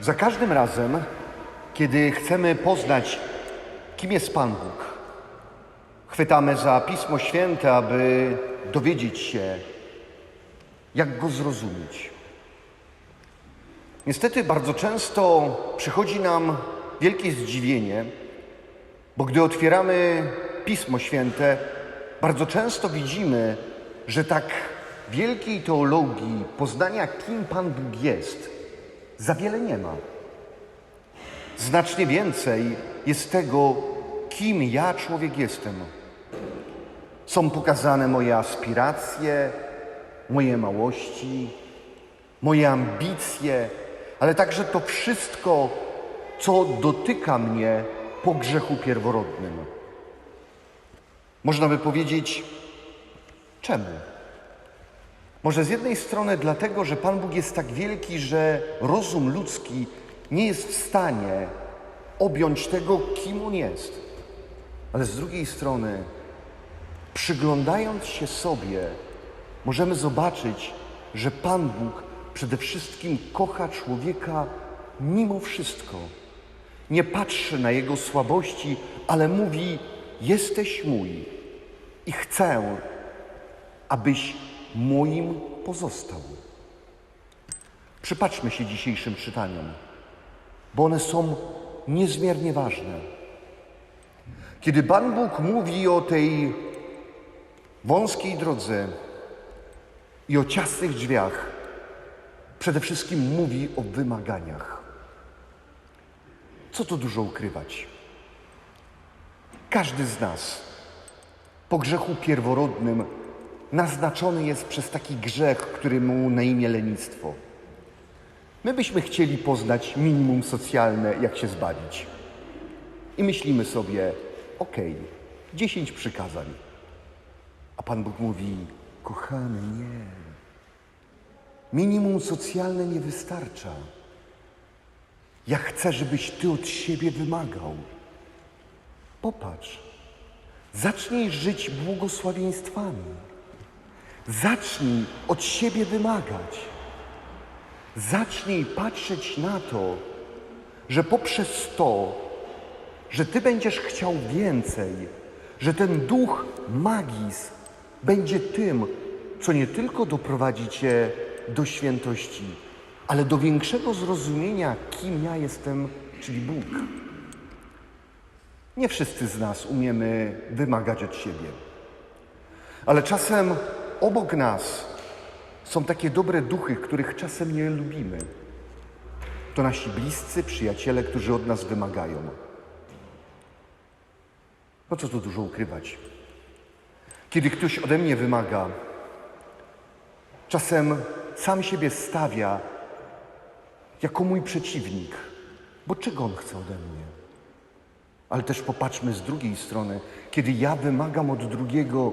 Za każdym razem, kiedy chcemy poznać, kim jest Pan Bóg, chwytamy za Pismo Święte, aby dowiedzieć się, jak go zrozumieć. Niestety bardzo często przychodzi nam wielkie zdziwienie, bo gdy otwieramy Pismo Święte, bardzo często widzimy, że tak wielkiej teologii, poznania, kim Pan Bóg jest, za wiele nie ma. Znacznie więcej jest tego, kim ja, człowiek, jestem. Są pokazane moje aspiracje, moje małości, moje ambicje, ale także to wszystko, co dotyka mnie po grzechu pierworodnym. Można by powiedzieć, czemu? Może z jednej strony dlatego, że Pan Bóg jest tak wielki, że rozum ludzki nie jest w stanie objąć tego, kim On jest. Ale z drugiej strony, przyglądając się sobie, możemy zobaczyć, że Pan Bóg przede wszystkim kocha człowieka mimo wszystko. Nie patrzy na jego słabości, ale mówi: Jesteś mój i chcę, abyś moim pozostał. Przypatrzmy się dzisiejszym czytaniom, bo one są niezmiernie ważne. Kiedy Pan Bóg mówi o tej wąskiej drodze i o ciasnych drzwiach, przede wszystkim mówi o wymaganiach. Co tu dużo ukrywać? Każdy z nas po grzechu pierworodnym naznaczony jest przez taki grzech, który mu na imię lenistwo. My byśmy chcieli poznać minimum socjalne, jak się zbawić. I myślimy sobie, okej, dziesięć przykazań. A Pan Bóg mówi, kochany, nie. Minimum socjalne nie wystarcza. Ja chcę, żebyś Ty od siebie wymagał. Popatrz, zacznij żyć błogosławieństwami. Zacznij od siebie wymagać. Zacznij patrzeć na to, że poprzez to, że Ty będziesz chciał więcej, że ten duch magis będzie tym, co nie tylko doprowadzi Cię do świętości, ale do większego zrozumienia, kim ja jestem, czyli Bóg. Nie wszyscy z nas umiemy wymagać od siebie, ale czasem obok nas są takie dobre duchy, których czasem nie lubimy. To nasi bliscy, przyjaciele, którzy od nas wymagają. No co tu dużo ukrywać? Kiedy ktoś ode mnie wymaga, czasem sam siebie stawia jako mój przeciwnik, bo czego on chce ode mnie? Ale też popatrzmy z drugiej strony, kiedy ja wymagam od drugiego,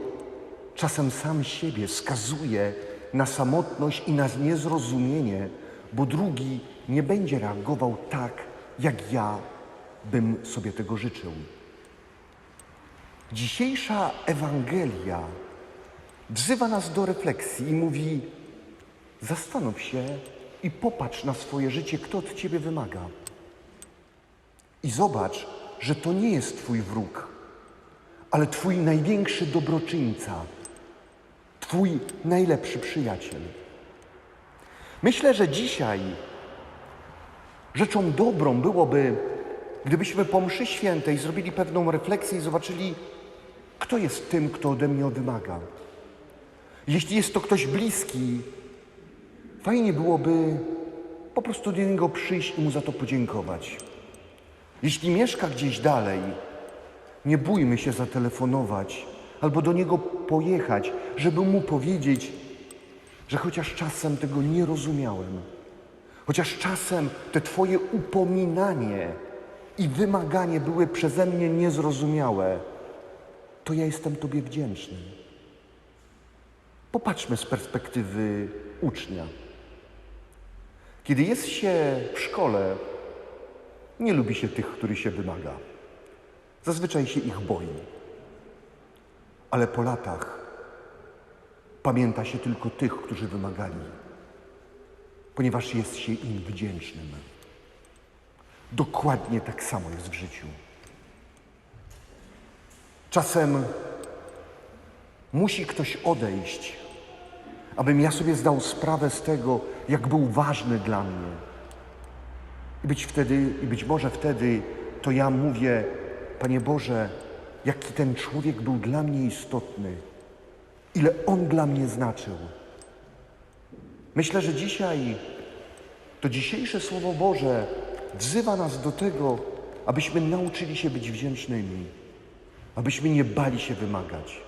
czasem sam siebie skazuję na samotność i na niezrozumienie, bo drugi nie będzie reagował tak, jak ja bym sobie tego życzył. Dzisiejsza Ewangelia wzywa nas do refleksji i mówi: zastanów się i popatrz na swoje życie, kto od ciebie wymaga. I zobacz, że to nie jest Twój wróg, ale Twój największy dobroczyńca, Twój najlepszy przyjaciel. Myślę, że dzisiaj rzeczą dobrą byłoby, gdybyśmy po mszy świętej zrobili pewną refleksję i zobaczyli, kto jest tym, kto ode mnie wymaga. Jeśli jest to ktoś bliski, fajnie byłoby po prostu do niego przyjść i mu za to podziękować. Jeśli mieszka gdzieś dalej, nie bójmy się zatelefonować albo do niego pojechać, żeby mu powiedzieć, że chociaż czasem tego nie rozumiałem, chociaż czasem te Twoje upominanie i wymaganie były przeze mnie niezrozumiałe, to ja jestem Tobie wdzięczny. Popatrzmy z perspektywy ucznia. Kiedy jest się w szkole, nie lubi się tych, który się wymaga. Zazwyczaj się ich boi. Ale po latach pamięta się tylko tych, którzy wymagali, ponieważ jest się im wdzięcznym. Dokładnie tak samo jest w życiu. Czasem musi ktoś odejść, abym ja sobie zdał sprawę z tego, jak był ważny dla mnie. I być wtedy, i być może wtedy to ja mówię, Panie Boże, jaki ten człowiek był dla mnie istotny, ile on dla mnie znaczył. Myślę, że dzisiaj to dzisiejsze Słowo Boże wzywa nas do tego, abyśmy nauczyli się być wdzięcznymi, abyśmy nie bali się wymagać,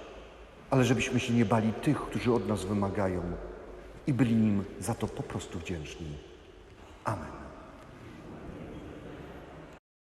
ale żebyśmy się nie bali tych, którzy od nas wymagają i byli nim za to po prostu wdzięczni. Amen.